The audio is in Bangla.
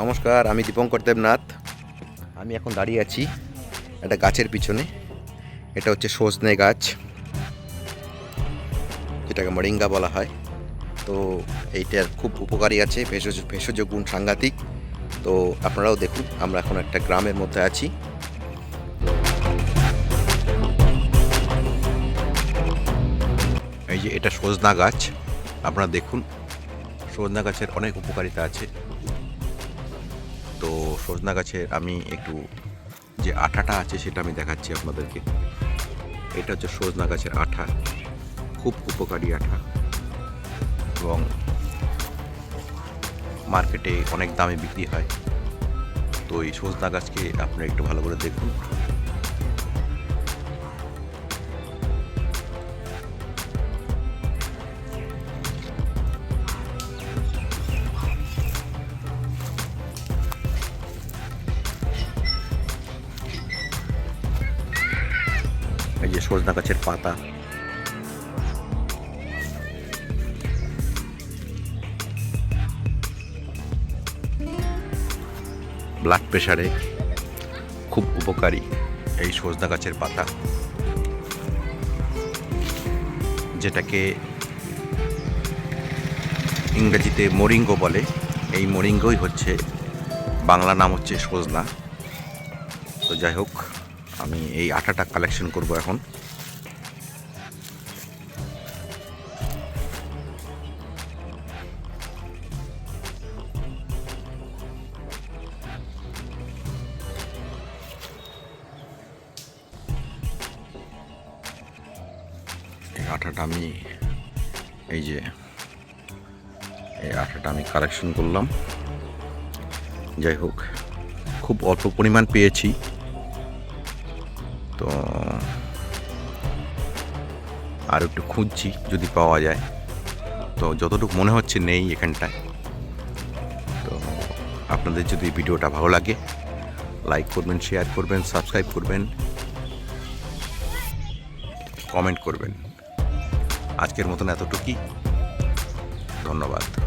নমস্কার আমি দীপঙ্কর দেবনাথ। আমি এখন দাঁড়িয়ে আছি একটা গাছের পিছনে। এটা হচ্ছে সজনে গাছ যেটাকে মরিঙ্গা বলা হয়। তো এইটার খুব উপকারী আছে ভেষজ ভেষজ গুণ সাংঘাতিক। তো আপনারাও দেখুন আমরা এখন একটা গ্রামের মধ্যে আছি। এই যে এটা সজনা গাছ আপনারা দেখুন সজনা গাছের অনেক উপকারিতা আছে। সজনা গাছের আমি একটু যে আঠাটা আছে সেটা আমি দেখাচ্ছি আপনাদেরকে। এটা হচ্ছে সজনা গাছের আঠা, খুব উপকারী আঠা। এবং মার্কেটে অনেক দামে বিক্রি হয়। তো এই সজনা গাছকে আপনারা একটু ভালো করে দেখুন। এই যে সজনা গাছের পাতা। ব্লাড প্রেশারে খুব উপকারী এই সজনা গাছের পাতা। যেটাকে ইংরেজিতে মরিঙ্গ বলে। এই মরিঙ্গই হচ্ছে বাংলা নাম হচ্ছে সজনা। তো যাই হোক আমি এই আটাটা কালেকশন করব এখন। এই আটাটা আমি, এই যে, এই আটাটা আমি কালেকশন করলাম। যাই হোক, খুব অল্প পরিমাণ পেয়েছি। তো আর একটু খুঁজছি যদি পাওয়া যায়। তো যতটুকু মনে হচ্ছে নেই এখানটায়। তো আপনাদের যদি ভিডিওটা ভালো লাগে লাইক করবেন শেয়ার করবেন সাবস্ক্রাইব করবেন কমেন্ট করবেন। আজকের মতন এতটুকুই। ধন্যবাদ।